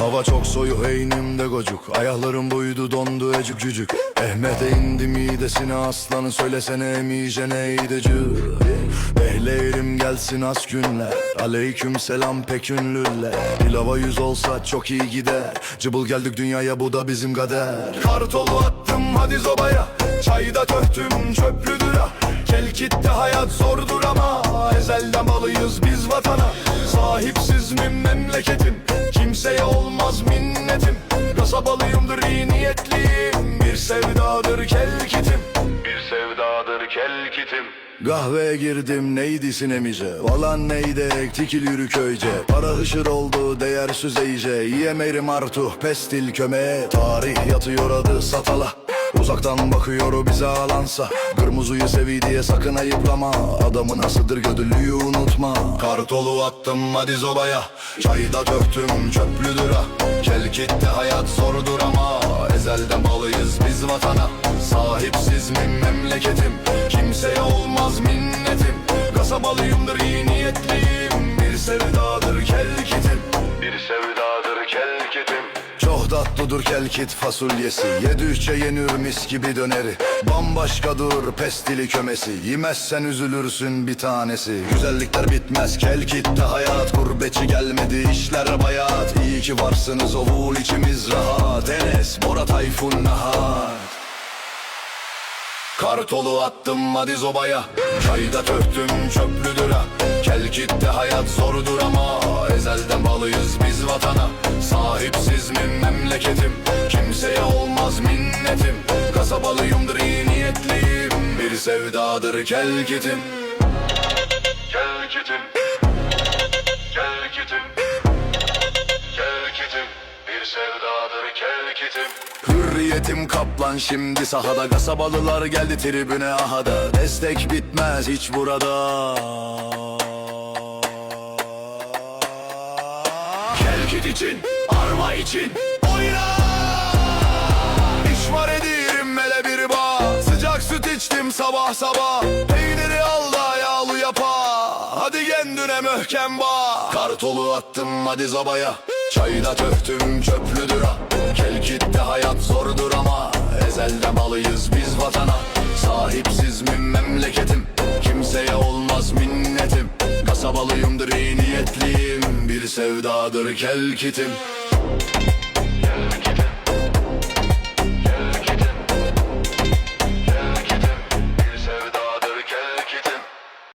Hava çok soğuk eynimde gocuk. Ayaklarım buydu dondu ecik cücük. Ehmet'e indi midesine aslanı. Söylesene emiyece neydi Behleyrim gelsin az günler. Aleyküm selam pek ünlüler. Pilava yüz olsa çok iyi gider. Cıbıl geldik dünyaya bu da bizim kader. Kartolu attım hadi zobaya. Çayda töhtüm çöplüdür ha Kelkitte hayat zordur ama Ezelden balıyız biz vatana. Sahipsiz mi minnetim Kasabalıyımdır iyi niyetliyim. Bir sevdadır kelkitim. Bir sevdadır kelkitim. Kahveye girdim neydi sinemize? Valan neydi tikil yürü köyce? Para hışır oldu değersiz iyice. Yiyemerim artuh pestil kömeğe. Tarih yatıyor adı satala Uzaktan bakıyor bize alansa. Kırmızıyı sevi diye sakın ayıplama. Adamın asıdır gödüllüyü unutma. Kartolu attım hadi zobaya. Çayda döktüm çöplüdür ha. Kelkitte hayat zordur ama. Ezelden balıyız biz vatana. Sahipsiz mi memleketim. Kimseye olmaz minnetim. Kasabalıyımdır iyi niyetliyim. Bir sevdadır tatlıdır kelkit fasulyesi Yedikçe yenir mis gibi döneri. Bambaşkadır pestili kömesi Yemezsen üzülürsün bir tanesi. Güzellikler bitmez kelkitte hayat Gurbetçi gelmedi işler bayat. İyi ki varsınız ovul içimiz rahat. Enes, Bora, Tayfun, Nahat Kartolu attım hadi zobaya Çayda töktüm çöplüdür ha Kelkitte hayat zordur ama Ezelden balıyız biz vatana Sahipsiz mi memleketim. Kimseye olmaz minnetim. Kasabalıyımdır iyi niyetliyim. Bir sevdadır kelkitim. Kelkitim. Kelkitim. Kelkitim. Bir sevdadır kelkitim. Hürriyetim kaplan şimdi sahada Kasabalılar geldi tribüne. Ahada Destek bitmez hiç burada Kelkit için, arma için Oyna! İşmar ediyorum hele bir bağ. Sıcak süt içtim sabah sabah. Peyniri al da yağlı yapa. Hadi kendine möhkem bağ. Kartolu attım hadi zabaya. Çayda töktüm çöplüdür ha Kelkitte hayat zordur sevdadır kelkitim